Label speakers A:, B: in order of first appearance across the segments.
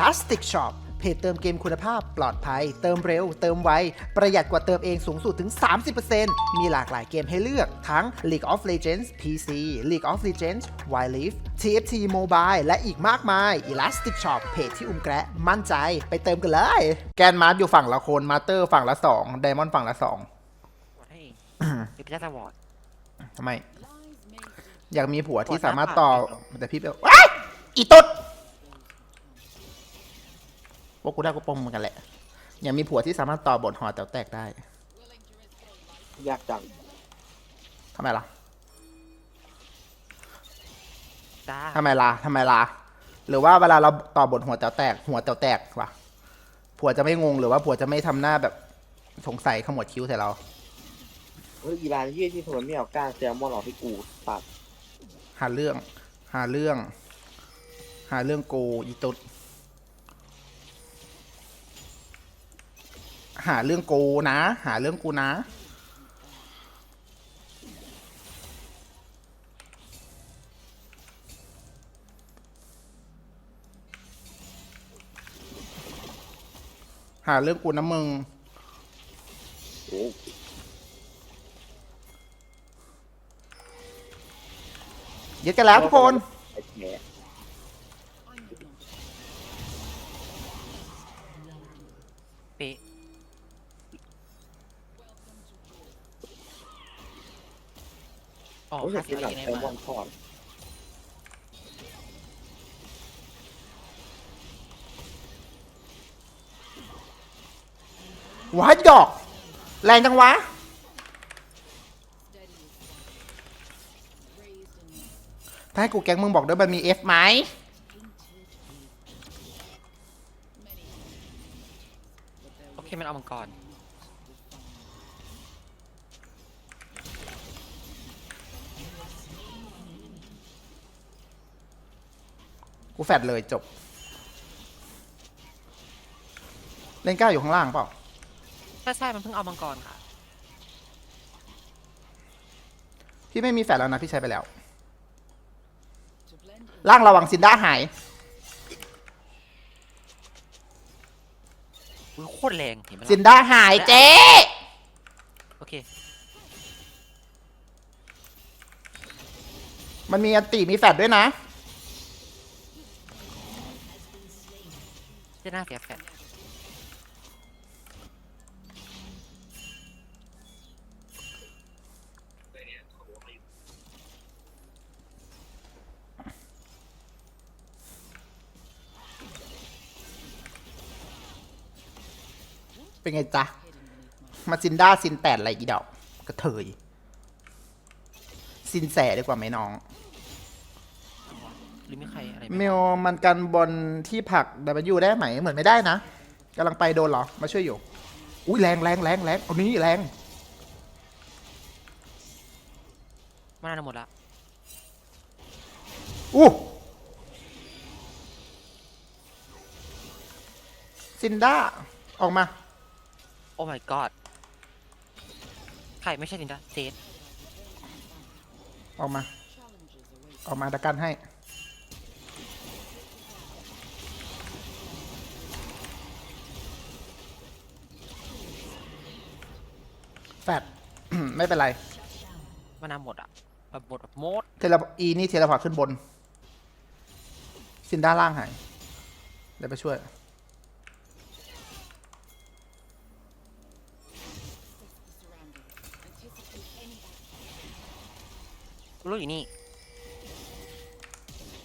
A: Elastic Shop เพจเติมเกมคุณภาพปลอดภัย เติมเร็ว เติมไว ประหยัดกว่าเติมเองสูงสุดถึง 30%มีหลากหลายเกมให้เลือกทั้ง League of Legends PC League of Legends Wild Rift TFT Mobile และอีกมากมาย Elastic Shop เพจที่อุ้มแกะมั่นใจไปเติมกันเลย แกนมาร์อยู่ฝั่งละคนมาสเตอร์ฝั่งละ2 Diamond ฝั่งละ2
B: กดให้เองดิพิทัสวอร์ด
A: ทำไม อยากมีผัวที่สามารถต่อแต่พี่เบลว้ายอีตุ๊ด พวกกูได้กูปมเหมือนกันแหละอยากมีผัวที่สามารถต่อบทหอแต๋วแตกได้
C: ยากจัง
A: ทำไมล่ะ
B: จ้า
A: ทำไมล่ะทำไมล่ะหรือว่าเวลาเราต่อบทหัวแต๋วแตก หัวแต๋วแตกวะผัวจะไม่งงหรือว่าผัวจะไม่ทำหน้าแบบสงสัยขมวดคิ้วใส่เรา
C: เฮ้ยอีรานที่ที่ทำไมไม่เอาก้างแซลมอนออกให้กูตัด
A: หาเรื่อง หาเรื่อง หาเรื่องโกอีตุ๊ด หาเรื่องโกนะ หาเรื่องกูนะ หาเรื่องกูนะมึงยึดกันแล้วทุกคน
C: ไอ้แหม
B: อ๋อ
C: โอ้ยอยา
B: ค่าก
C: กินหนัง
B: ใน
C: แซลม
B: มา
C: อนทอด
A: ว้ายดอก แรงจังวะ ถ้าให้กูแก๊งมึงบอกด้วยมันมี F ไหม
B: โอเค มันเอามังกร
A: กูแฟดเลยจบ เลนก้าอยู่ข้างล่างเปล่า
B: ใช่ใช่มันเพิ่งเอามังกรค่ะ
A: พี่ไม่มีแฟดแล้วนะ พี่ใช้ไปแล้ว ล่างระวังซินด้าหาย
B: อุ้ยโคตรแรงเห็นไหม
A: ซิน
B: ล่ะ
A: ด้าหายเจ๊
B: โอเค
A: มันมีอันติมีแฟดด้วยนะ
B: จะน้าเสียแฟน
A: เป็นไงจ๊ะ มาซินด้าซินแตดอะไรอีดอกกระเทย ซินแสดีกว่าไหมน้อง
B: หรือมีใครอะไร
A: เมลมันกันบนที่ผักดับยูได้ไหมเหมือนไม่ได้นะกำลังไปโดนเหรอ มาช่วยอยู่ อุ้ยแรงแรงแรงแรงเอานี้แรง
B: มันน่าจะหมดละ
A: อู้ซินด้าออกมา
B: โอ้ my god ใครไม่ใช่ดินดาเจด
A: ออกมา ออกมาตะกันให้ แฟด ไม่เป็นไร
B: มันน่าหมดอะแบบหมดแบบหมด
A: เทเลอีนี่เทเลพอร์ตขึ้นบน ซินด้าล่างหายเดี๋ยวไปช่วย
B: รู้อยู่นี่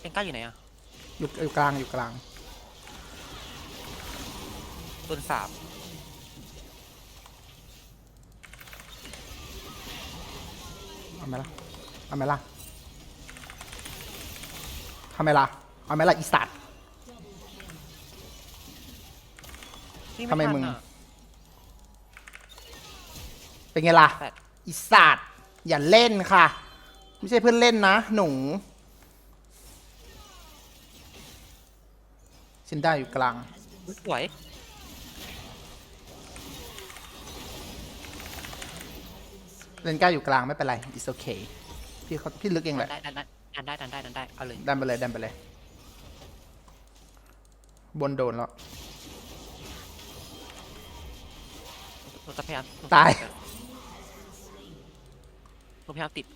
B: เอ็งก้าอยู่ไหนอะ
A: อยู่อยู่กลางอยู่กลาง
B: ต้นสาม
A: เอาไหมล่ะ เอาไหมล่ะทำไมล่ะ เอาไหมล่ะอีสัตว์
B: นี่
A: ทำไม
B: ทัน
A: มึง
B: อะ
A: เป็นไงล่ะ
B: แปด
A: อีสัตว์อย่าเล่นค่ะ ไม่ใช่เพื่อนเล่นนะ หนูซินด้าอยู่กลาง
B: อุ๊ยสวย
A: เลนก้าอยู่กลางไม่เป็นไร it's okay พี่เขาพี่ลึกเองแห
B: ดั
A: ละ
B: นได้ดันได้ดันได้ดันได้ดันได้ เอาเลย
A: ดันไปเลยดันไปเลย บนโดนแล้ว
B: หนูจะพยายามหนู
A: ตาย
B: หนูพยายามติด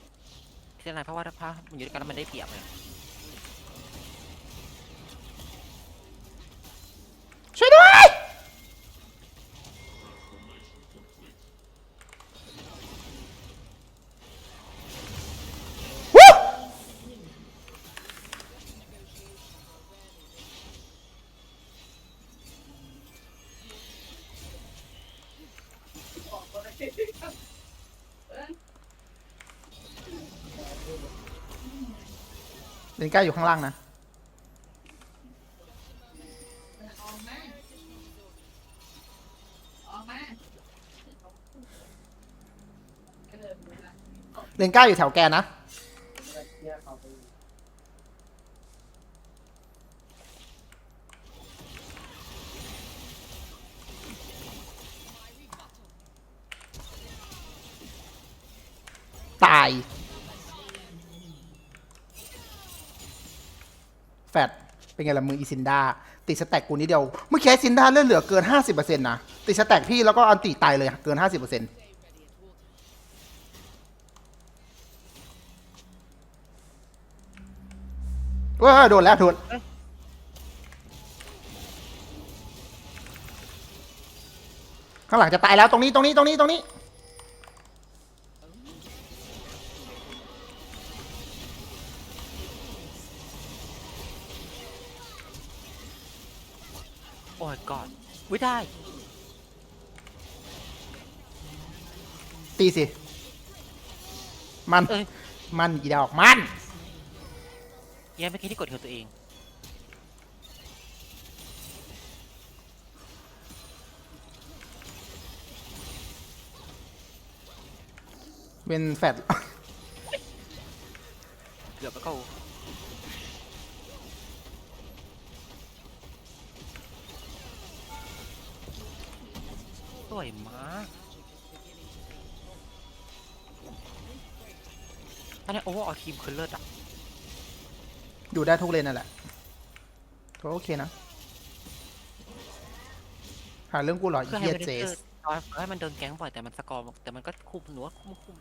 B: ที่ไหนเพราะว่าถ้ามันอยู่ด้วยกันแล้วมันได้เปรียบเลย
A: เลนก้าอยู่ข้างล่างนะ เลนก้าอยู่แถวแกนะ ตาย แฟดเป็นไงล่ะมืออีซินดาติดสแต็กกูนิดเดียว เมื่อกี้ซินดาเลือดเหลือเกิน 50%นะ ติดสแต็กพี่แล้วก็อันติตายเลยเกิน 50%เว้ยโดนแล้วโดนข้างหลังจะตายแล้วตรงนี้ตรงนี้ตรงนี้ตรงนี้
B: ได้
A: ตีสิ มัน
B: เอ้ย
A: มันอีดอกมัน
B: แย่เมื่อกี้ที่กดเฮลตัวเอง
A: เป็นแฟด
B: เกือบแล้วก็ สวยมากตอนนี้โอเวอร์ออทีมคือเลิศอะ
A: อยู่ได้ทุกเลนนั่นแหละก็โอเคนะ หาเรื่องกูเหรอ
B: เพื่อ
A: เฮี
B: ให้
A: ย
B: มัน
A: เจ
B: เจ
A: ส
B: อให้มันโดนแก๊งบ่อยแต่มันสกอร์แต่มันก็คุมหนูว่าคุมคุม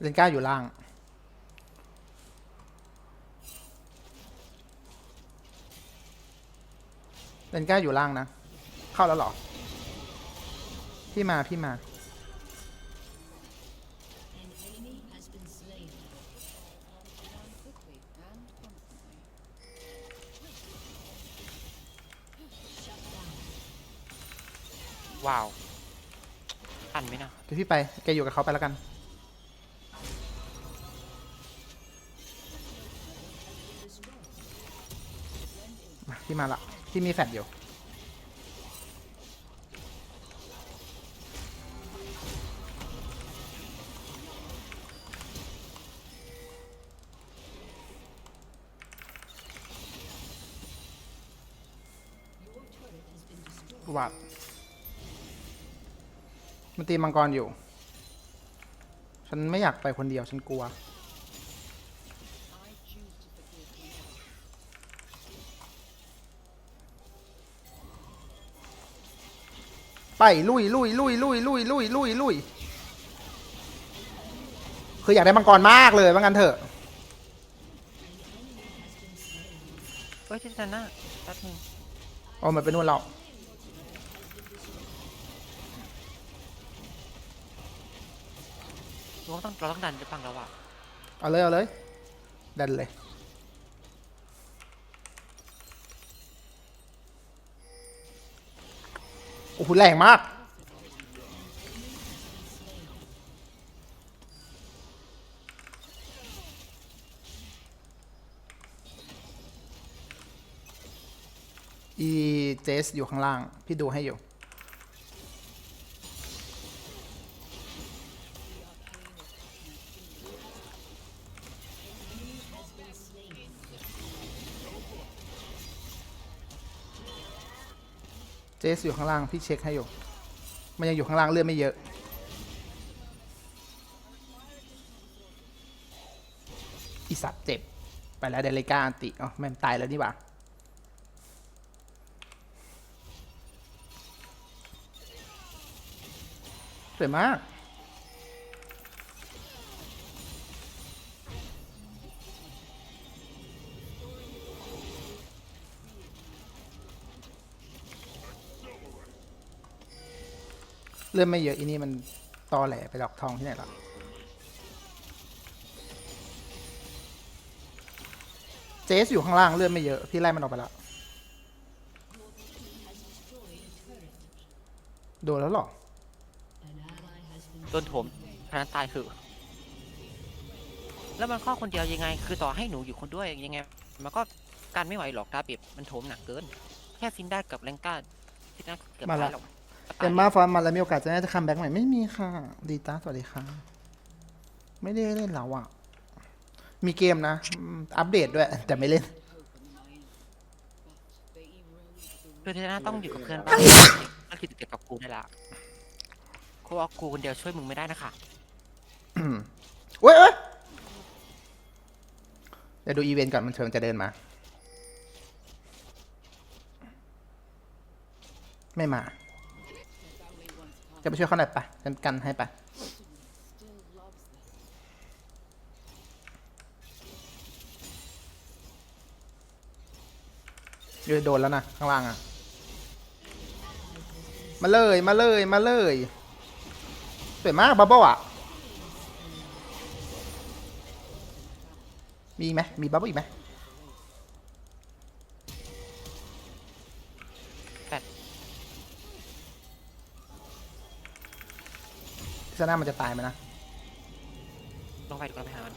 A: เลนก้าอยู่ล่าง เลนก้าอยู่ล่างนะ เข้าแล้วเหรอ พี่มาพี่มา
B: ว้าวทันไหมนะ
A: เดี๋ยวพี่ไป แกอยู่กับเขาไปแล้วกันมาพี่มาละ พี่มีแฟดอยู่ วัดมันตีมังกรอยู่ ฉันไม่อยากไปคนเดียว ฉันกลัว ไปลุยลุยลุยลุยลุยลุยลุยลุยคืออยากได้มังกรมากเลยว่างั้นเถอะ
B: เอ้ยเจนน่าแป๊บนึง
A: เอามันเป็นนู่นเรา
B: หนูว่าต้องเราต้องดันไปฟังแล้วอะ
A: เอาเลยเอาเลยดันเลย อ้โหแรงมาก อีเจสอยู่ข้างล่าง พี่ดูให้อยู่ เจสอยู่ข้างล่างพี่เช็คให้อยู่ มันยังอยู่ข้างล่างเลือดไม่เยอะ อีสัตว์เจ็บ ไปแล้วเดลิก้าอันติอ๋อแม่ตายแล้วนี่หว่าสวยมาก เลื่อนไม่เยอะอีนี่มันตอแหลไปหลอกทองที่ไหนหรอเจสอยู่ข้างล่างเลื่อนไม่เยอะ พี่ไล่มันออกไปแล้วโดนแล้วเหรอ
B: โดนโถมพนันตายคือ แล้วมันข้อคนเดียวยังไง คือต่อให้หนูอยู่คนด้วยยังไง มันก็การไม่ไหวหรอกดาบิบมันโถมหนักเกิน แค่ซินได้กับแรงก้าซินได้เกือบ
A: มาละ
B: ตายหรอก
A: เต็มมาฟอร์มมาแล้วมีโอกาสจะน่าจะคัมแบ็กใหม่ไม่มีค่ะ ดีจ้าสวัสดีค่ะ ไม่ได้เล่นแล้วอะ มีเกมนะอืมอัปเดตด้วย แต่ไม่เล่น
B: คือที่น่าต้องอยู่กับเพื่อนบ้างนั่นคือเกี่ยวกับกูได้ละกูว่ากูคนเดียวช่วยมึงไม่ได้นะคะ
A: อืมเว้ยเว้ยเดี๋ยวดูอีเวนต์ก่อนมันเชิงจะเดินมา ไม่มา จะไปช่วยเขาหน่อยปะกันกันให้ปะยูโดนแล้วนะ ข้างล่างอะ มาเลยมาเลยมาเลยสวยมากบับเบิ้ลอะ มีไหมมีบับเบิ้ลอีกไหม พิซซ่ามันจะตายไหมนะ
B: ลงไปดูกันไปหามัน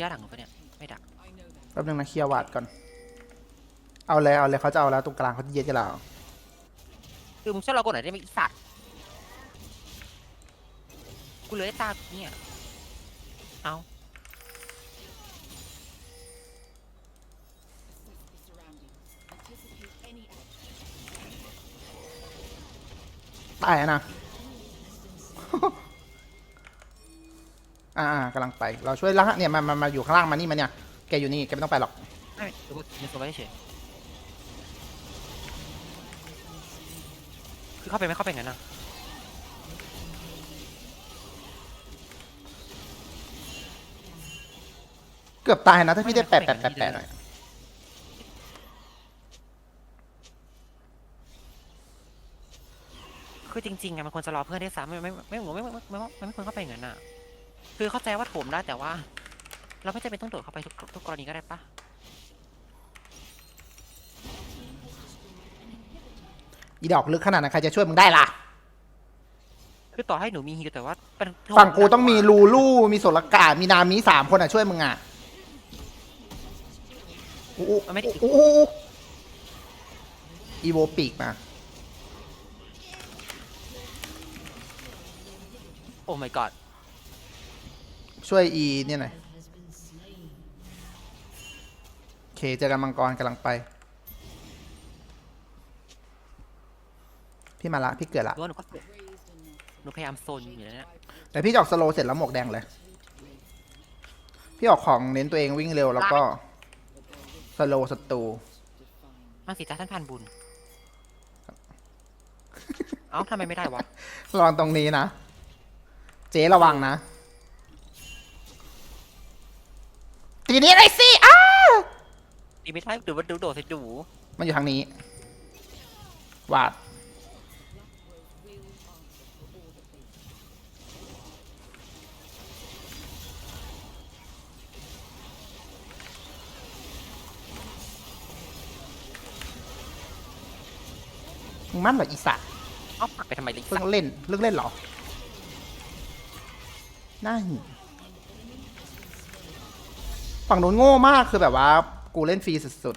B: ย้าหลังหรือปะเนี่ยไม่ดัก
A: แป๊บนึงนะเคลียร์วาดก่อน เอาเลยเอาเลยเขาจะเอาแล้วตรงกลางเขาจะเย็ดกับเรา
B: คือมึงช่วยเรากดหน่อยได้ไหมไอีสัตว์กูเหลยตากูเนี่ยเอา
A: ตายอะนะอ่าอ่ากำลังไป เราช่วยล่างเนี่ยมามามาอยู่ข้างล่างมานี่มาเนี่ย แกอยู่นี่ แกไม่ต้องไปหรอก
B: ไม่ดูว่ามีตัวไว้เฉยคือเข้าไปไม่เข้าไปงั้นนะ
A: เกือบตายนะ ถ้าพี่ได้แปดแปดแปดแปดหน่อย
B: คือจริงๆอะมันควรจะรอเพื่อนได้ซ้ำไม่ไม่ไม่ไม่ไม่ไม่ไม่ไม่ไม่ควรเข้าไปอย่างนั้นอะคือเข้าใจว่าโถมได้แต่ว่า เราไม่จำเป็นต้องโดดเข้าไปทุกทุกกรณีก็ได้ปะ
A: อีดอกลึกขนาดนั้นใครจะช่วยมึงได้ล่ะ
B: คือต่อให้หนูมีฮิวแต่ว่าเป็นโถ
A: ฝั่งกูต้องมีลูลูมีโสลกามีนามีสามคนอะช่วยมึงอะอู้อู้
B: มันไม่ได้
A: อู้อู้อู้อีโวปีกมา
B: โอ้ my god
A: ช่วยอีเนี่ยหน่อยโอเคเจอกันมังกรกำลังไป พี่มาละ พี่เกิดละ
B: รู้ว่าหนูก็หนูพยายามโซนอยู่นะเนี่ย
A: แต่พี่จะออกสโลว์เสร็จแล้วหมวกแดงเลย พี่ออกของเน้นตัวเองวิ่งเร็วแล้วก็ สโลว์ศัตรู
B: มาสิจ้าท่านพันบุญ เอ้าทำไมไม่ได้วะ
A: ระวังตรงนี้นะ เจ๊ระวังนะ ตีนี้อะไรสิอ้า
B: ดีไม่ได้หรือว่าดูโดดใส่ดู
A: มันอยู่ทางนี้ วาด มึงมั่นเหรออีสัตว์
B: เอ้าปักไปทำไมลิ
A: เพิ่
B: ซ่าง
A: เล่นเลิกเล่นเหรอ น่าหิวฝั่งนู้นโง่มากคือแบบว่า กูเล่นฟรีสุด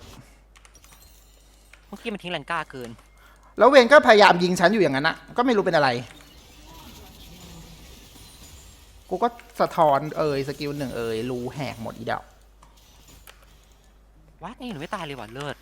B: เมื่อกี้มันทิ้งแรงกล้าเกิน
A: ๆ แล้วเวนก็พยายามยิงฉันอยู่อย่างนั้นอะก็ไม่รู้เป็นอะไร กูก็สะท้อนเอ่ยสกิลหนึ่งเอ่ยรูแหกหมดอีเดา
B: วัดนี่หนูไม่ตายเลยว่ะเลิศ